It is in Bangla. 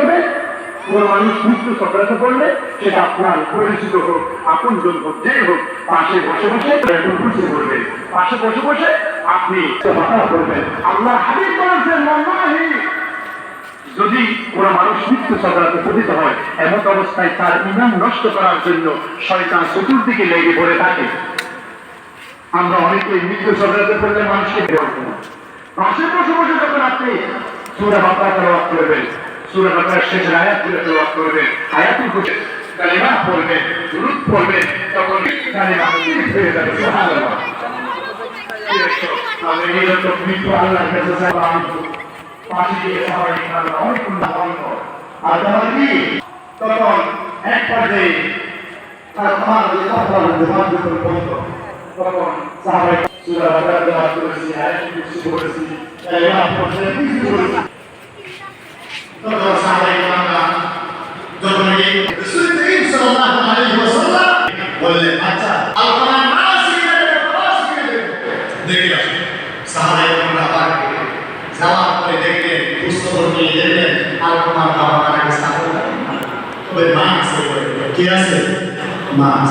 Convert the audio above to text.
হবে কোন মানুষ মৃত্যু সফলতা করলে সেটা আপনার পরিচিত হোক, আপন জন হোক, যে হোক, পাশে বসে বসে খুশি করবেন পাশে বসে বসে আপনি করবেন। আল্লাহ হাবিব বলেছেন মন্নাহি যদি কোনো মানুষ মৃত্যু সফলতা পতিত হয়, এমন অবস্থায় তার ইমান নষ্ট করার জন্য শয়তান চতুর্দিকে লেগে পড়ে থাকে। আমরা অনেকেই মৃত্যু সফলতা করলে মানুষকে পাশে বসে বসে যখন আপনি সুরা তেলাওয়াত করবেন সুরা বাপরার শেষের আয়াত তুলে তেলাওয়াত করবেন আয়াতুল কুরআন কালিমা পড়বেন দুরূদ পড়বেন তখন কালিমা হয়ে যাবে, সুবহানাল্লাহ। নিরন্তর মৃত্যু আল্লাহর কাছে চাইলাম পাশে দিয়ে সবাই আল্লাহ অনেক অন্য আর তখন তখন এক পর্যায়ে তার আমার যে কথা বাকারা করেছি আয়াত কুরসি পড়ছে দেখে সাহায্য আমরা আবার যাওয়ার পরে দেখলেন পুস্তক নিয়ে দেখলেন আর তোমার বাবা কাছে স্থাপন তবে মাছ কি আছে মাছ